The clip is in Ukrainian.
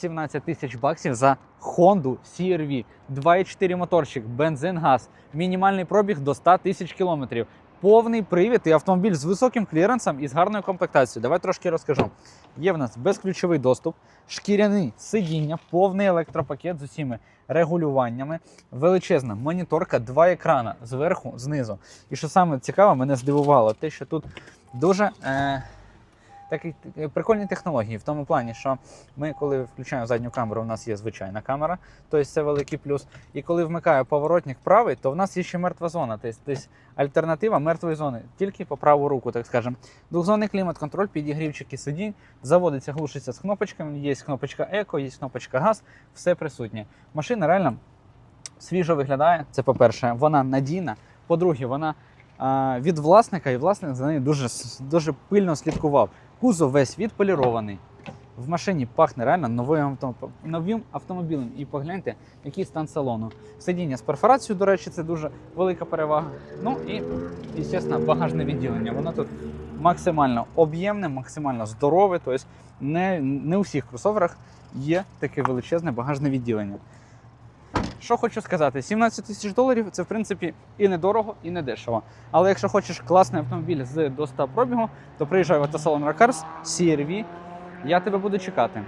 17 тисяч баксів за Honda CR-V. 2,4 моторчик, бензин, газ, мінімальний пробіг до 100 тисяч кілометрів. Повний привід і автомобіль з високим кліренсом і з гарною комплектацією. Давай трошки розкажу. Є в нас безключовий доступ, шкіряні сидіння, повний електропакет з усіми регулюваннями, величезна моніторка, два екрана зверху, знизу. І що саме цікаве, мене здивувало, те, що тут дуже е, такі е, прикольні технології в тому плані, що ми, коли включаємо задню камеру, у нас є звичайна камера, тобто це великий плюс. І коли вмикаю поворотник правий, то в нас є ще мертва зона. Тобто, альтернатива мертвої зони, тільки по праву руку, так скажемо. Двохзонний клімат-контроль, підігрівчики сидінь, заводиться, глушиться з кнопочками, є кнопочка еко, є кнопочка газ, все присутнє. Машина реально свіжо виглядає. Це по-перше, вона надійна. По-друге, вона від власника, і власник за нею дуже, дуже пильно слідкував. Кузов весь відполірований. В машині пахне реально новим, новим автомобілем. І погляньте, який стан салону. Сидіння з перфорацією, до речі, це дуже велика перевага. Ну і, звісно, багажне відділення. Воно тут максимально об'ємне, максимально здорове. Тобто не, не у всіх кросоверах є таке величезне багажне відділення. Що хочу сказати, 17 тисяч доларів це в принципі і недорого, і не дешево. Але якщо хочеш класний автомобіль з до 100 пробігу, то приїжджай в автосалон Ракарс, CRV, я тебе буду чекати.